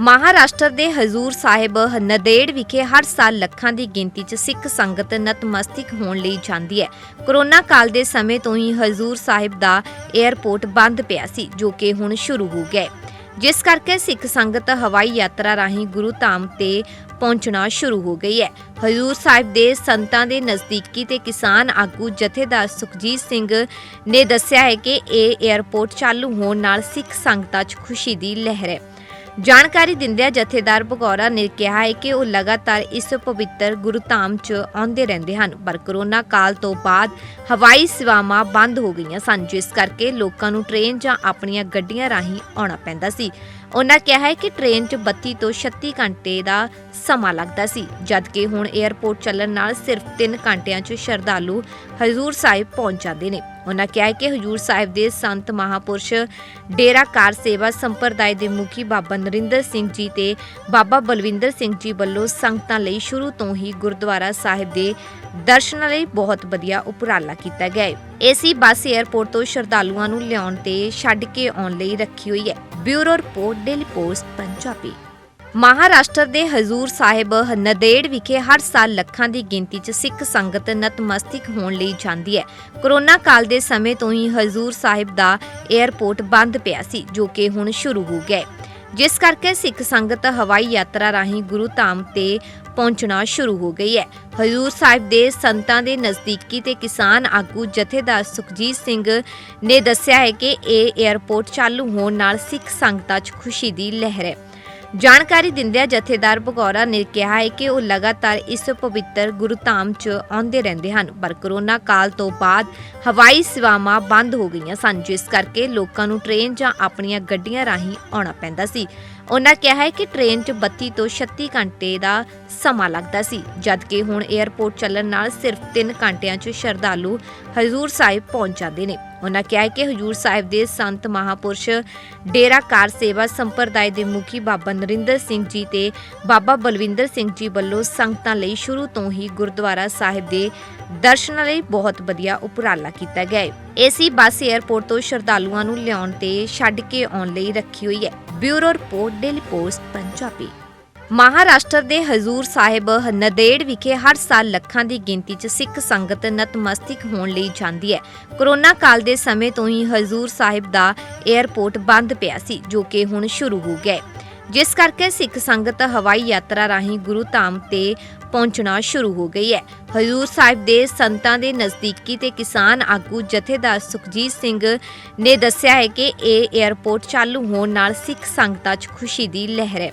ਮਹਾਰਾਸ਼ਟਰ ਦੇ ਹਜ਼ੂਰ ਸਾਹਿਬ ਨਦੇੜ ਵਿਖੇ ਹਰ ਸਾਲ ਲੱਖਾਂ ਦੀ ਗਿਣਤੀ 'ਚ ਸਿੱਖ ਸੰਗਤ ਨਤਮਸਤਕ ਹੋਣ ਲਈ ਜਾਂਦੀ ਹੈ। ਕਰੋਨਾ ਕਾਲ ਦੇ ਸਮੇਂ ਤੋਂ ਹੀ ਹਜ਼ੂਰ ਸਾਹਿਬ ਦਾ 에ਅਰਪੋਰਟ ਬੰਦ ਪਿਆ ਸੀ, ਜੋ ਕਿ ਹੁਣ ਸ਼ੁਰੂ ਹੋ ਗਿਆ ਜਿਸ ਕਰਕੇ ਸਿੱਖ ਸੰਗਤ ਹਵਾਈ ਯਾਤਰਾ ਰਾਹੀਂ ਗੁਰੂ ਧਾਮ ਤੇ ਪਹੁੰਚਣਾ ਸ਼ੁਰੂ ਹੋ ਗਈ ਹੈ। ਹਜ਼ੂਰ ਸਾਹਿਬ ਦੇ ਸੰਤਾਂ ਦੇ ਨਜ਼ਦੀਕੀ ਤੇ ਕਿਸਾਨ ਆਗੂ ਜਥੇਦਾਰ ਸੁਖਜੀਤ ਸਿੰਘ ਨੇ ਦੱਸਿਆ ਹੈ ਕਿ ਇਹ 에ਅਰਪੋਰਟ ਚਾਲੂ ਹੋਣ ਨਾਲ ਸਿੱਖ ਸੰਗਤਾਂ 'ਚ ਖੁਸ਼ੀ ਦੀ ਲਹਿਰ ਹੈ। ਜਾਣਕਾਰੀ ਦਿੰਦਿਆਂ ਜਥੇਦਾਰ ਭਗੌਰਾ ਨੇ ਕਿਹਾ ਹੈ ਕਿ ਉਹ ਲਗਾਤਾਰ ਇਸ ਪਵਿੱਤਰ ਗੁਰਧਾਮ 'ਚ ਆਉਂਦੇ ਰਹਿੰਦੇ ਹਨ, ਪਰ ਕਰੋਨਾ ਕਾਲ ਤੋਂ ਬਾਅਦ ਹਵਾਈ ਸੇਵਾਵਾਂ ਬੰਦ ਹੋ ਗਈਆਂ ਸਨ, ਜਿਸ ਕਰਕੇ ਲੋਕਾਂ ਨੂੰ ਟ੍ਰੇਨ ਜਾਂ ਆਪਣੀਆਂ ਗੱਡੀਆਂ ਰਾਹੀਂ ਆਉਣਾ ਪੈਂਦਾ ਸੀ। ਉਹਨਾਂ ਕਿਹਾ ਹੈ ਕਿ ਟ੍ਰੇਨ 'ਚ 32 ਤੋਂ 36 ਘੰਟੇ ਦਾ ਸਮਾਂ ਲੱਗਦਾ ਸੀ, ਜਦਕਿ ਹੁਣ 에ਅਰਪੋਰਟ ਚੱਲਣ ਨਾਲ ਸਿਰਫ 3 ਘੰਟਿਆਂ 'ਚ ਸ਼ਰਧਾਲੂ ਹਜ਼ੂਰ ਸਾਹਿਬ ਪਹੁੰਚ ਜਾਂਦੇ ਨੇ। ਉਹਨਾਂ ਕਿਹਾ ਕਿ ਹਜ਼ੂਰ ਸਾਹਿਬ ਦੇ ਸੰਤ ਮਹਾਪੁਰਸ਼ ਡੇਰਾ ਕਾਰ ਸੇਵਾ ਸੰਪਰਦਾਇ ਦੇ ਮੁਖੀ ਬਾਬਾ ਨਰਿੰਦਰ ਸਿੰਘ ਜੀ ਤੇ ਬਾਬਾ ਬਲਵਿੰਦਰ ਸਿੰਘ ਜੀ ਵੱਲੋਂ ਸੰਗਤਾਂ ਲਈ ਸ਼ੁਰੂ ਤੋਂ ਹੀ ਗੁਰਦੁਆਰਾ ਸਾਹਿਬ ਦੇ ਦਰਸ਼ਨਾਂ ਲਈ ਬਹੁਤ ਵਧੀਆ ਉਪਰਾਲਾ ਕੀਤਾ ਗਿਆ ਹੈ। ਏਸੀ ਬੱਸ 에ਅਰਪੋਰਟ ਤੋਂ ਸ਼ਰਧਾਲੂਆਂ ਨੂੰ ਲਿਆਉਣ ਤੇ ਛੱਡ ਕੇ ਆਉਣ ਲਈ ਰੱਖੀ ਹੋਈ ਹੈ। Bureau report, daily post, Punjabi. Maharashtra ਦੇ ਹਜ਼ੂਰ ਸਾਹਿਬ ਨਦੇੜ ਵਿਖੇ ਹਰ ਸਾਲ ਲੱਖਾਂ ਦੀ ਗਿਣਤੀ 'ਚ ਸਿੱਖ ਸੰਗਤ ਨਤਮਸਤਕ ਹੋਣ ਲਈ ਜਾਂਦੀ ਹੈ। ਕਰੋਨਾ ਕਾਲ ਦੇ ਸਮੇਂ ਤੋਂ ਹੀ ਹਜ਼ੂਰ ਸਾਹਿਬ ਦਾ 에ਅਰਪੋਰਟ ਬੰਦ ਪਿਆ ਸੀ, ਜੋ ਕਿ ਹੁਣ ਸ਼ੁਰੂ ਹੋ ਗਿਆ ਹੈ। ਜਿਸ ਕਰਕੇ ਸਿੱਖ ਸੰਗਤ ਹਵਾਈ ਯਾਤਰਾ ਰਾਹੀਂ ਗੁਰੂ ਧਾਮ ਤੇ ਪਹੁੰਚਣਾ ਸ਼ੁਰੂ ਹੋ ਗਈ ਹੈ। ਹਜ਼ੂਰ ਸਾਹਿਬ ਦੇ ਸੰਤਾਂ ਦੇ ਨਜ਼ਦੀਕੀ ਤੇ ਕਿਸਾਨ ਆਗੂ ਜਥੇਦਾਰ ਸੁਖਜੀਤ ਸਿੰਘ ਨੇ ਦੱਸਿਆ ਹੈ ਕਿ ਇਹ 에ਅਰਪੋਰਟ ਚਾਲੂ ਹੋਣ ਨਾਲ ਸਿੱਖ ਸੰਗਤਾਂ 'ਚ ਖੁਸ਼ੀ ਦੀ ਲਹਿਰ ਹੈ। ਜਾਣਕਾਰੀ ਦਿੰਦਿਆਂ ਜਥੇਦਾਰ ਭਗੌਰਾ ਨੇ ਕਿਹਾ ਹੈ ਕਿ ਉਹ ਲਗਾਤਾਰ ਇਸ ਪਵਿੱਤਰ ਗੁਰਧਾਮ 'ਚ ਆਉਂਦੇ ਰਹਿੰਦੇ ਹਨ, ਪਰ ਕਰੋਨਾ ਕਾਲ ਤੋਂ ਬਾਅਦ ਹਵਾਈ ਸੇਵਾਵਾਂ ਬੰਦ ਹੋ ਗਈਆਂ ਸਨ, ਜਿਸ ਕਰਕੇ ਲੋਕਾਂ ਨੂੰ ਟ੍ਰੇਨ ਜਾਂ ਆਪਣੀਆਂ ਗੱਡੀਆਂ ਰਾਹੀਂ ਆਉਣਾ ਪੈਂਦਾ ਸੀ। ਉਹਨਾਂ ਕਿਹਾ ਹੈ ਕਿ ਟ੍ਰੇਨ 'ਚ 32 ਤੋਂ 36 ਘੰਟੇ ਦਾ ਸਮਾਂ ਲੱਗਦਾ ਸੀ, ਜਦਕਿ ਹੁਣ 에ਅਰਪੋਰਟ ਚੱਲਣ ਨਾਲ ਸਿਰਫ 3 ਘੰਟਿਆਂ 'ਚ ਸ਼ਰਧਾਲੂ ਹਜ਼ੂਰ ਸਾਹਿਬ ਪਹੁੰਚ ਜਾਂਦੇ ਨੇ। ਉਹਨਾਂ ਕਿਹਾ ਕਿ ਹਜ਼ੂਰ ਸਾਹਿਬ ਦੇ ਸੰਤ ਮਹਾਪੁਰਸ਼ ਡੇਰਾ ਕਾਰ ਸੇਵਾ ਸੰਪਰਦਾਇ ਦੇ ਮੁਖੀ ਬਾਬਾ ਨਰਿੰਦਰ ਸਿੰਘ ਜੀ ਤੇ ਬਾਬਾ ਬਲਵਿੰਦਰ ਸਿੰਘ ਜੀ ਵੱਲੋਂ ਸੰਗਤਾਂ ਲਈ ਸ਼ੁਰੂ ਤੋਂ ਹੀ ਗੁਰਦੁਆਰਾ ਸਾਹਿਬ ਦੇ ਦਰਸ਼ਨਾਂ ਲਈ ਬਹੁਤ ਵਧੀਆ ਉਪਰਾਲਾ ਕੀਤਾ ਗਿਆ ਹੈ। ਏਸੀ ਬੱਸ 에ਅਰਪੋਰਟ ਤੋਂ ਸ਼ਰਧਾਲੂਆਂ ਨੂੰ ਲਿਆਉਣ ਤੇ ਛੱਡ ਕੇ ਆਉਣ ਲਈ ਰੱਖੀ ਹੋਈ ਹੈ। Bureau report, daily post, Punjabi. Maharashtra ਦੇ ਹਜ਼ੂਰ ਸਾਹਿਬ ਨਦੇੜ ਵਿਖੇ ਹਰ ਸਾਲ ਲੱਖਾਂ ਦੀ ਗਿਣਤੀ 'ਚ ਸਿੱਖ ਸੰਗਤ ਨਤਮਸਤਕ ਹੋਣ ਲਈ ਜਾਂਦੀ ਹੈ। ਕਰੋਨਾ ਕਾਲ ਦੇ ਸਮੇਂ ਤੋਂ ਹੀ ਹਜ਼ੂਰ ਸਾਹਿਬ ਦਾ 에ਅਰਪੋਰਟ ਬੰਦ ਪਿਆ ਸੀ, ਜੋ ਕਿ ਹੁਣ ਸ਼ੁਰੂ ਹੋ ਗਿਆ ਜਿਸ ਕਰਕੇ ਸਿੱਖ ਸੰਗਤ ਹਵਾਈ ਯਾਤਰਾ ਰਾਹੀਂ ਗੁਰੂ ਧਾਮ ਤੇ ਪਹੁੰਚਣਾ ਸ਼ੁਰੂ ਹੋ ਗਈ ਹੈ। ਹਜ਼ੂਰ ਸਾਹਿਬ ਦੇ ਸੰਤਾਂ ਦੇ ਨਜ਼ਦੀਕੀ ਤੇ ਕਿਸਾਨ ਆਗੂ ਜਥੇਦਾਰ ਸੁਖਜੀਤ ਸਿੰਘ ਨੇ ਦੱਸਿਆ ਹੈ ਕਿ ਇਹ 에ਅਰਪੋਰਟ ਚਾਲੂ ਹੋਣ ਨਾਲ ਸਿੱਖ ਸੰਗਤਾਂ 'ਚ ਖੁਸ਼ੀ ਦੀ ਲਹਿਰ ਹੈ।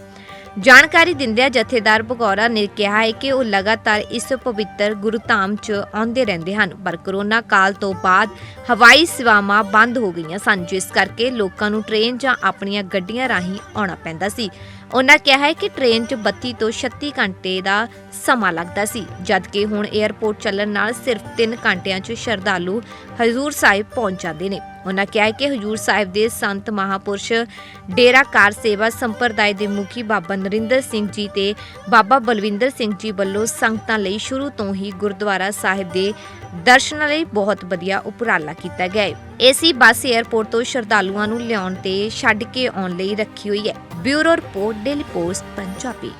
ਜਾਣਕਾਰੀ ਦਿੰਦਿਆਂ ਜਥੇਦਾਰ ਭਗੌਰਾ ਨੇ ਕਿਹਾ ਹੈ ਕਿ ਉਹ ਲਗਾਤਾਰ ਇਸ ਪਵਿੱਤਰ ਗੁਰਧਾਮ 'ਚ ਆਉਂਦੇ ਰਹਿੰਦੇ ਹਨ, ਪਰ ਕਰੋਨਾ ਕਾਲ ਤੋਂ ਬਾਅਦ ਹਵਾਈ ਸੇਵਾਵਾਂ ਬੰਦ ਹੋ ਗਈਆਂ ਸਨ, ਜਿਸ ਕਰਕੇ ਲੋਕਾਂ ਨੂੰ ਟ੍ਰੇਨ ਜਾਂ ਆਪਣੀਆਂ ਗੱਡੀਆਂ ਰਾਹੀਂ ਆਉਣਾ ਪੈਂਦਾ ਸੀ। ਉਹਨਾਂ ਕਿਹਾ ਹੈ ਕਿ ਟ੍ਰੇਨ 'ਚ 32 ਤੋਂ 36 ਘੰਟੇ ਦਾ ਸਮਾਂ ਲੱਗਦਾ ਸੀ, ਜਦਕਿ ਹੁਣ 에ਅਰਪੋਰਟ ਚੱਲਣ ਨਾਲ ਸਿਰਫ 3 ਘੰਟਿਆਂ 'ਚ ਸ਼ਰਧਾਲੂ ਹਜ਼ੂਰ ਸਾਹਿਬ ਪਹੁੰਚ ਜਾਂਦੇ ਨੇ। ਉਹਨਾਂ ਕਿਹਾ ਕਿ ਹਜ਼ੂਰ ਸਾਹਿਬ ਦੇ ਸੰਤ ਮਹਾਪੁਰਸ਼ ਡੇਰਾ ਕਾਰ ਸੇਵਾ ਸੰਪਰਦਾਇ ਦੇ ਮੁਖੀ ਬਾਬਾ ਨਰਿੰਦਰ ਸਿੰਘ ਜੀ ਤੇ ਬਾਬਾ ਬਲਵਿੰਦਰ ਸਿੰਘ ਜੀ ਵੱਲੋਂ ਸੰਗਤਾਂ ਲਈ ਸ਼ੁਰੂ ਤੋਂ ਹੀ ਗੁਰਦੁਆਰਾ ਸਾਹਿਬ ਦੇ ਦਰਸ਼ਨਾਂ ਲਈ ਬਹੁਤ ਵਧੀਆ ਉਪਰਾਲਾ ਕੀਤਾ ਗਿਆ ਹੈ। ਏਸੀ ਬੱਸ 에ਅਰਪੋਰਟ ਤੋਂ ਸ਼ਰਧਾਲੂਆਂ ਨੂੰ ਲਿਆਉਣ ਤੇ ਛੱਡ ਕੇ ਆਉਣ ਲਈ ਰੱਖੀ ਹੋਈ ਹੈ। Bureau report, daily post, Punjabi.